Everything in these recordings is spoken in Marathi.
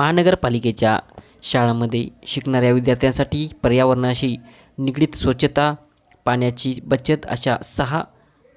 महानगरपालिकेच्या शाळांमध्ये शिकणाऱ्या विद्यार्थ्यांसाठी पर्यावरणाशी निगडीत स्वच्छता पाण्याची बचत अशा सहा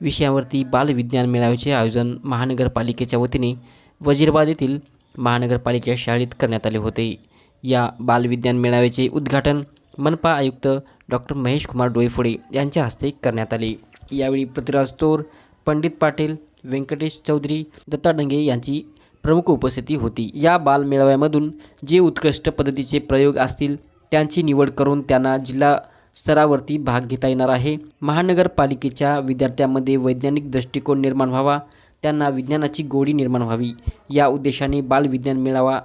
विषयावरती बालविज्ञान मेळाव्याचे आयोजन महानगरपालिकेच्या वतीने वजीराबाद येथील महानगरपालिकेच्या शाळेत करण्यात आले होते. या बालविज्ञान मेळाव्याचे उद्घाटन मनपा आयुक्त डॉक्टर महेश कुमार डोईफोडे यांच्या हस्ते करण्यात आले. यावेळी पृथ्वीराज तोर पंडित पाटील व्यंकटेश चौधरी दत्ता डंगे यांची प्रमुख उपस्थिती होती. या बालमेळाव्यामधून जे उत्कृष्ट पद्धतीचे प्रयोग असतील त्यांची निवड करून त्यांना जिल्हा स्तरावरती भाग घेता येणार आहे. महानगरपालिकेच्या विद्यार्थ्यांमध्ये वैज्ञानिक दृष्टिकोन निर्माण व्हावा त्यांना विज्ञानाची गोडी निर्माण व्हावी या उद्देशाने बालविज्ञान मेळावा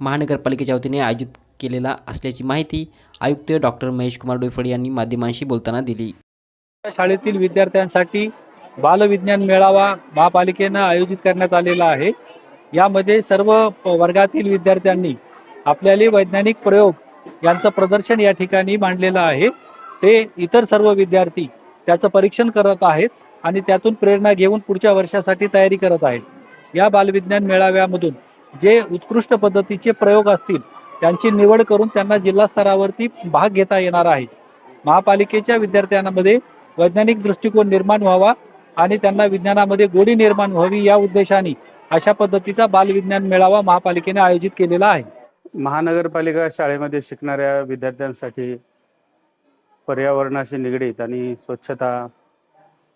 महानगरपालिकेच्या वतीने आयोजित केलेला असल्याची माहिती आयुक्त डॉक्टर महेश कुमार डोयफळे यांनी माध्यमांशी बोलताना दिली. शाळेतील विद्यार्थ्यांसाठी बालविज्ञान मेळावा महापालिकेनं आयोजित करण्यात आलेला आहे. यामध्ये सर्व प- वर्गातील विद्यार्थ्यांनी आपल्याले वैज्ञानिक प्रयोग यांचं प्रदर्शन या ठिकाणी मांडलेलं आहे. ते इतर सर्व विद्यार्थी त्याचं परीक्षण करत आहेत आणि त्यातून प्रेरणा घेऊन पुढच्या वर्षासाठी तयारी करत आहेत. या बालविज्ञान मेळाव्यामधून जे उत्कृष्ट पद्धतीचे प्रयोग असतील त्यांची निवड करून त्यांना जिल्हा स्तरावरती भाग घेता येणार आहे. महापालिकेच्या विद्यार्थ्यांमध्ये वैज्ञानिक दृष्टिकोन निर्माण व्हावा आणि त्यांना विज्ञानामध्ये गोडी निर्माण व्हावी या उद्देशाने अशा पद्धतीचा बालविज्ञान मेळावा महापालिकेने आयोजित केलेला आहे. महानगरपालिका शाळेमध्ये शिकणाऱ्या विद्यार्थ्यांसाठी पर्यावरणाशी निगडीत आणि स्वच्छता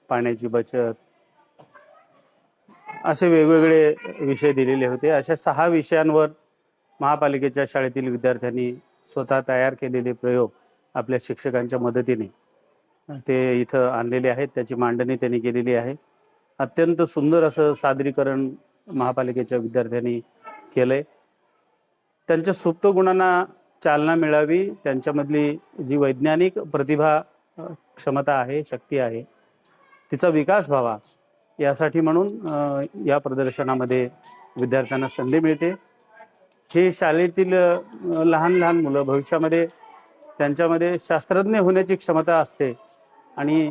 पाण्याची बचत असे वेगवेगळे विषय दिलेले होते. अशा सहा विषयांवर महापालिकेच्या शाळेतील विद्यार्थ्यांनी स्वतः तयार केलेले प्रयोग आपल्या शिक्षकांच्या मदतीने ते इथं आणलेले आहेत. त्याची मांडणी त्यांनी केलेली आहे. अत्यंत सुंदर असं सादरीकरण महापालिकेच्या विद्यार्थ्यांनी केलंय. त्यांच्या सुप्त गुणांना चालना मिळावी त्यांच्यामधली जी वैज्ञानिक प्रतिभा क्षमता आहे शक्ती आहे तिचा विकास व्हावा यासाठी म्हणून या प्रदर्शनामध्ये विद्यार्थ्यांना संधी मिळते. हे शाळेतील लहान लहान मुलं भविष्यामध्ये त्यांच्यामध्ये शास्त्रज्ञ होण्याची क्षमता असते. आणि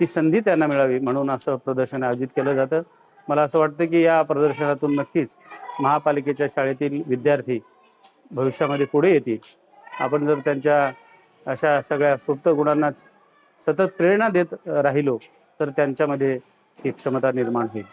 ती संधी त्यांना मिळावी म्हणून असं प्रदर्शन आयोजित केलं जातं. मला असं वाटतं की या प्रदर्शनातून नक्कीच महापालिकेच्या शाळेतील विद्यार्थी भविष्यामध्ये पुढे येतील. आपण जर त्यांच्या अशा सगळ्या सुप्त गुणांनाच सतत प्रेरणा देत राहिलो तर त्यांच्यामध्ये ही क्षमता निर्माण होईल.